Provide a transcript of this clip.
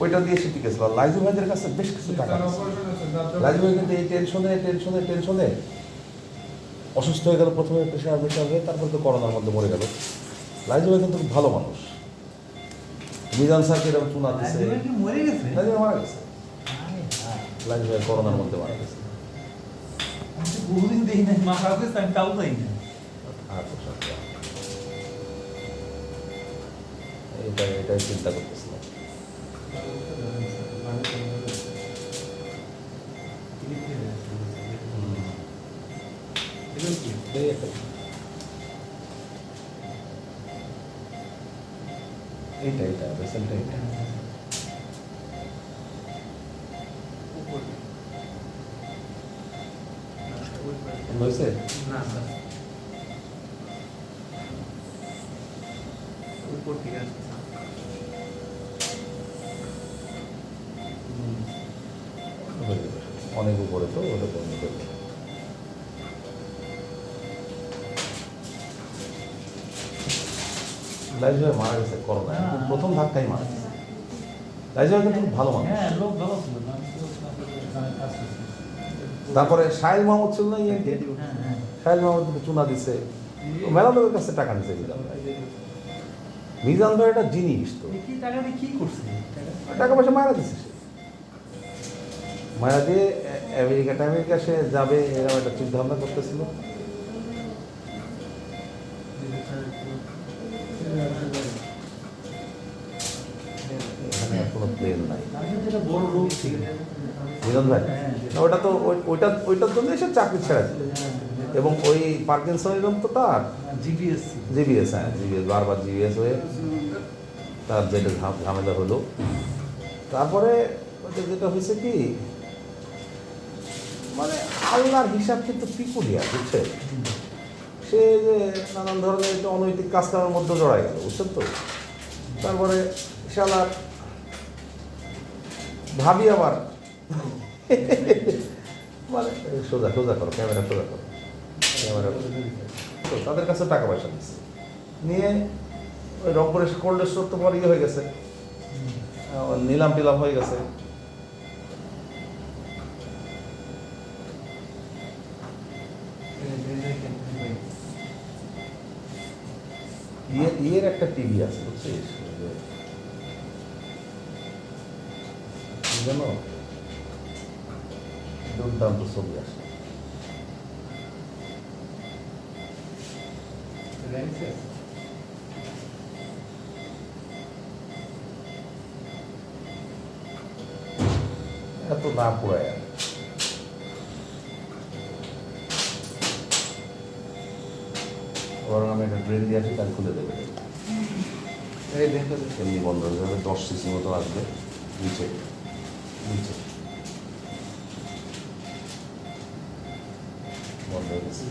ওইটা দিয়ে সে টিকেছিল আর লাইজু ভাইদের কাছে বেশ কিছু টাকা লাইজু ভাই কিন্তু এই টেনশনে টেনশনে টেনশনে অসুস্থ হয়ে গেল প্রথমে প্রেশার প্রেশার হয়ে তারপর তো করোনার মধ্যে মরে গেল। লাইজু ভাই কিন্তু ভালো মানুষ। মিজান স্যারকে এরকম চুনা দিছে? মারা গেছে। লাইজু ভাই করোনার মধ্যে মারা গেছে। এটাই চিন্তা করতেছিলাম। এইটা এইটা বেসেলটা এইটা হয়েছে না স্যার উপর থেকে আসছে অনেক উপরে তো ওটা বন্ধ করবে লাইজ ভাই মারা গেছে করোনা হ্যাঁ। প্রথম ধাক্কাই মারা গেছে। লাইজ ভাই কিন্তু ভালো মানুষ। তারপরে সাহেল মাহমুদ ছিল না ইয়ে সাহেল মাহমুদকে চুনা দিছে। মেলা লোকের কাছে টাকা নিছে মিজান ভাই মিজান ভাই একটা জিনিস তো। টাকা পয়সা মারা দিছে সে। মারা দিয়ে আমেরিকা আমেরিকা সে যাবে এরকম একটা চিন্তা ভাবনা করতেছিল মিলন ভাই? হ্যাঁ। ওটা তো ওইটা ওইটার জন্য এসে চাকরি ছেড়ে এবং ওই পার্কিনসন এরকম তো তার। জিপিএস ছিল। জিবিএস হ্যাঁ জিবিএস বারবার জিবিএস হয়ে তার যেটা ঝাম- ঝামেলা হলো। তারপরে যেটা হয়েছে কি মানে আল্লাহর হিসাব কিন্তু পিকুলিয়া বুঝছে সে যে নানান ধরনের অনৈতিক কাজকামের মধ্যে জড়াই গেল, বুঝছেন তো? তারপরে শালার ভাবি আবার মানে সোজা সোজা করো, ক্যামেরা সোজা করো। ক্যামেরা তো তাদের কাছে টাকা পয়সা নিচ্ছে নিয়ে ওই রংপুরের কোল্ড স্টোর তো পরে ইয়ে হয়ে গেছে নিলাম টিলাম হয়ে গেছে। ইয়ে ইয়ের একটা টিভি আছে বুঝছিস ওই যে- কি জানো দুর্দান্ত ছবি আসে বরং আমি একটা ড্রেন দিয়ে আসি তার খুলে দেবে। এই দেখো এমনি বন্ধ হয়ে যাবে দশ সিসি মতো আসবে। নিচে নিচে। বন্ধ হয়ে গেছে।